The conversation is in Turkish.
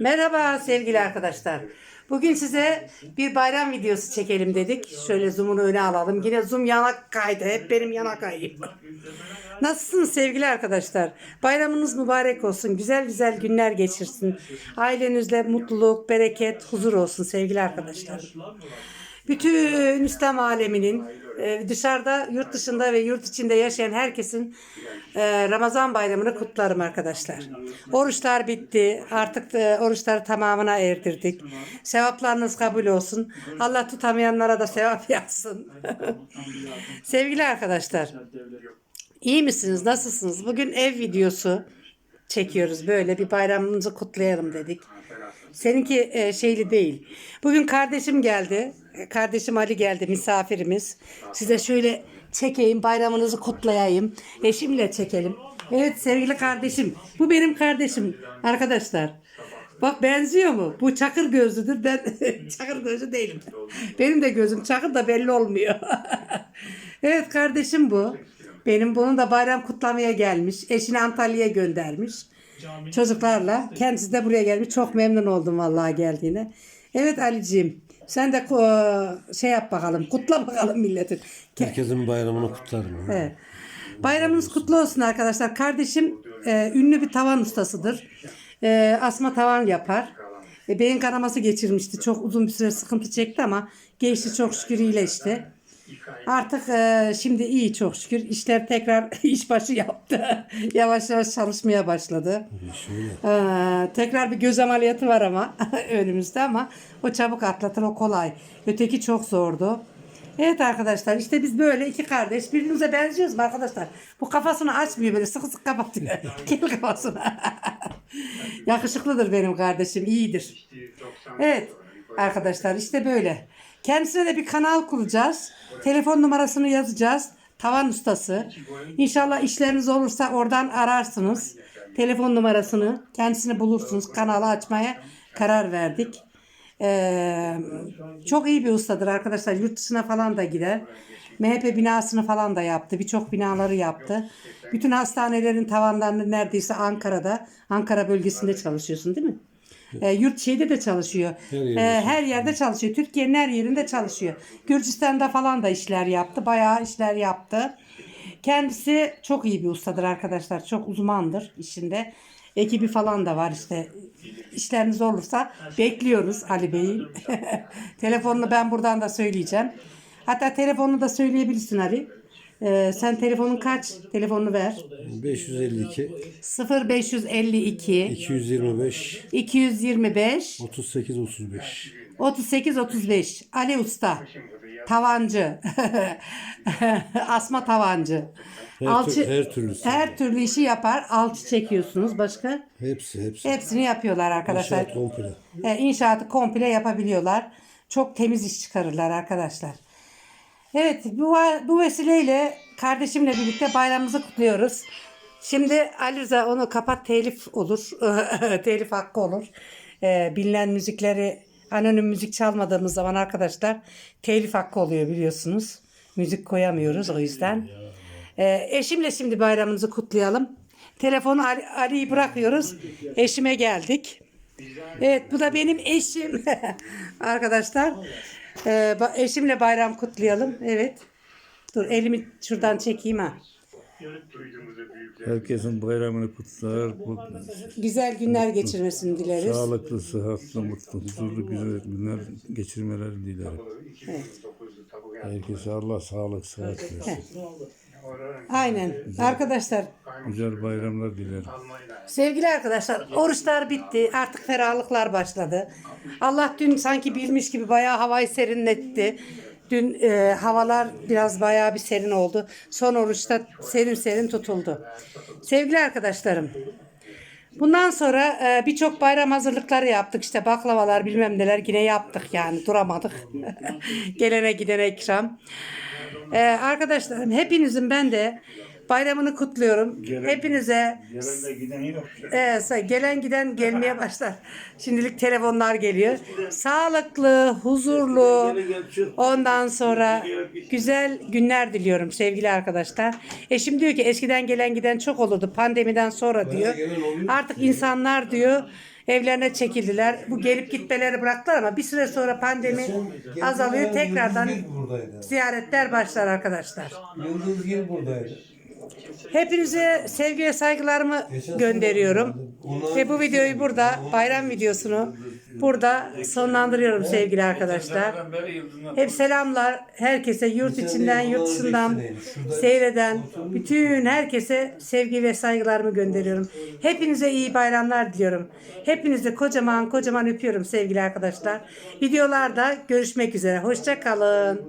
Merhaba sevgili arkadaşlar. Bugün size bir bayram videosu çekelim dedik. Şöyle zoom'unu öne alalım. Yine zoom yanak kaydı. Hep benim yana kayıyor. Nasılsınız sevgili arkadaşlar? Bayramınız mübarek olsun. Güzel güzel günler geçirsin. Ailenizle mutluluk, bereket, huzur olsun sevgili arkadaşlar. Bütün İslam aleminin e, dışarıda, yurt dışında ve yurt içinde yaşayan herkesin e, Ramazan bayramını kutlarım arkadaşlar. Oruçlar bitti. Artık e, oruçları tamamına erdirdik. Sevaplarınız kabul olsun. Allah tutamayanlara da sevap yazsın. Sevgili arkadaşlar, iyi misiniz? Nasılsınız? Bugün ev videosu çekiyoruz. Böyle bir bayramımızı kutlayalım dedik. Seninki e, şeyli değil. Bugün kardeşim geldi. E, Kardeşim Ali geldi misafirimiz. Size şöyle çekeyim bayramınızı kutlayayım. Eşimle çekelim. Evet sevgili kardeşim. Bu benim kardeşim arkadaşlar. Bak benziyor mu? Bu çakır gözlüdür. Ben çakır gözlü değilim. Benim de gözüm çakır da belli olmuyor. evet kardeşim bu. Benim bunun da bayram kutlamaya gelmiş. Eşini Antalya'ya göndermiş çocuklarla. Kendisi de buraya gelmiş. Çok memnun oldum vallahi geldiğine. Evet Ali'ciğim sen de ko- şey yap bakalım. Kutla bakalım milletin. Ke- Herkesin bayramını kutlarım. Evet. Bayramınız kutlu olsun arkadaşlar. Kardeşim e, ünlü bir tavan ustasıdır. E, asma tavan yapar. E, beyin kanaması geçirmişti. Çok uzun bir süre sıkıntı çekti ama geçti çok şükür iyileşti. Artık e, şimdi iyi çok şükür. İşler tekrar işbaşı yaptı. yavaş yavaş çalışmaya başladı. Şöyle. Ee, tekrar bir göz ameliyatı var ama önümüzde ama o çabuk atlatır o kolay. Öteki çok zordu. Evet arkadaşlar işte biz böyle iki kardeş birbirimize benziyoruz mu arkadaşlar? Bu kafasını açmıyor böyle sıkı sıkı kapatıyor. Kel kafasını. Yakışıklıdır benim kardeşim iyidir. Evet arkadaşlar işte böyle. Kendisine de bir kanal kuracağız. Telefon numarasını yazacağız. Tavan ustası. İnşallah işleriniz olursa oradan ararsınız. Telefon numarasını kendisini bulursunuz. Kanalı açmaya karar verdik. Ee, çok iyi bir ustadır arkadaşlar. Yurt dışına falan da gider. MHP binasını falan da yaptı. Birçok binaları yaptı. Bütün hastanelerin tavanlarını neredeyse Ankara'da, Ankara bölgesinde çalışıyorsun değil mi? Ee, yurt şeyde de çalışıyor. Her yerde Ee, her yerde çalışıyor. Türkiye'nin her yerinde çalışıyor. Gürcistan'da falan da işler yaptı. Bayağı işler yaptı. Kendisi çok iyi bir ustadır arkadaşlar. Çok uzmandır işinde. Ekibi falan da var işte. İşleriniz olursa bekliyoruz Ali Bey'in. Telefonunu ben buradan da söyleyeceğim. Hatta telefonunu da söyleyebilirsin Ali. Ee, sen telefonun kaç? Telefonunu ver. 552 0552 225 225 38 35 38 35 Ali Usta. Tavancı. Asma tavancı. Her, Alçı, tür, her türlüsü. her türlü işi yapar. Alçı çekiyorsunuz. Başka? Hepsi hepsi. Hepsini yapıyorlar arkadaşlar. İnşaat komple. E, inşaatı komple yapabiliyorlar. Çok temiz iş çıkarırlar arkadaşlar. Evet bu, bu vesileyle kardeşimle birlikte bayramımızı kutluyoruz. Şimdi Ali Rıza onu kapat telif olur. telif hakkı olur. E, bilinen müzikleri anonim müzik çalmadığımız zaman arkadaşlar telif hakkı oluyor biliyorsunuz. Müzik koyamıyoruz o yüzden. E, eşimle şimdi bayramımızı kutlayalım. Telefonu Ali- Ali'yi bırakıyoruz. Eşime geldik. Evet bu da benim eşim. Arkadaşlar e, ba- eşimle bayram kutlayalım. Evet. Dur elimi şuradan çekeyim ha. Herkesin bayramını kutlar. Güzel günler geçirmesini dileriz. sağlıklı, sıhhatli, mutlu, huzurlu güzel günler geçirmeleri dilerim. Herkese Allah sağlık, sıhhat versin. Aynen. Arkadaşlar Güzel bayramlar dilerim. Sevgili arkadaşlar, oruçlar bitti. Artık ferahlıklar başladı. Allah dün sanki bilmiş gibi bayağı havayı serinletti. Dün e, havalar biraz bayağı bir serin oldu. Son oruçta serin serin tutuldu. Sevgili arkadaşlarım, bundan sonra e, birçok bayram hazırlıkları yaptık. İşte baklavalar bilmem neler yine yaptık yani duramadık. Gelene gidene ikram. E, arkadaşlarım hepinizin ben de bayramını kutluyorum. Hepinize Evet, gelen giden gelmeye başlar. Şimdilik telefonlar geliyor. Sağlıklı, huzurlu, ondan sonra güzel günler diliyorum sevgili arkadaşlar. Eşim diyor ki eskiden gelen giden çok olurdu pandemiden sonra diyor. Artık insanlar diyor evlerine çekildiler. Bu gelip gitmeleri bıraktılar ama bir süre sonra pandemi azalıyor. Tekrardan ziyaretler başlar arkadaşlar. Yıldız Gil buradaydı. Hepinize sevgi ve saygılarımı gönderiyorum. Ve bu videoyu burada, bayram videosunu burada sonlandırıyorum sevgili arkadaşlar. Hep selamlar herkese yurt içinden, yurt dışından seyreden bütün herkese sevgi ve saygılarımı gönderiyorum. Hepinize iyi bayramlar diliyorum. Hepinize kocaman kocaman öpüyorum sevgili arkadaşlar. Videolarda görüşmek üzere. Hoşça kalın.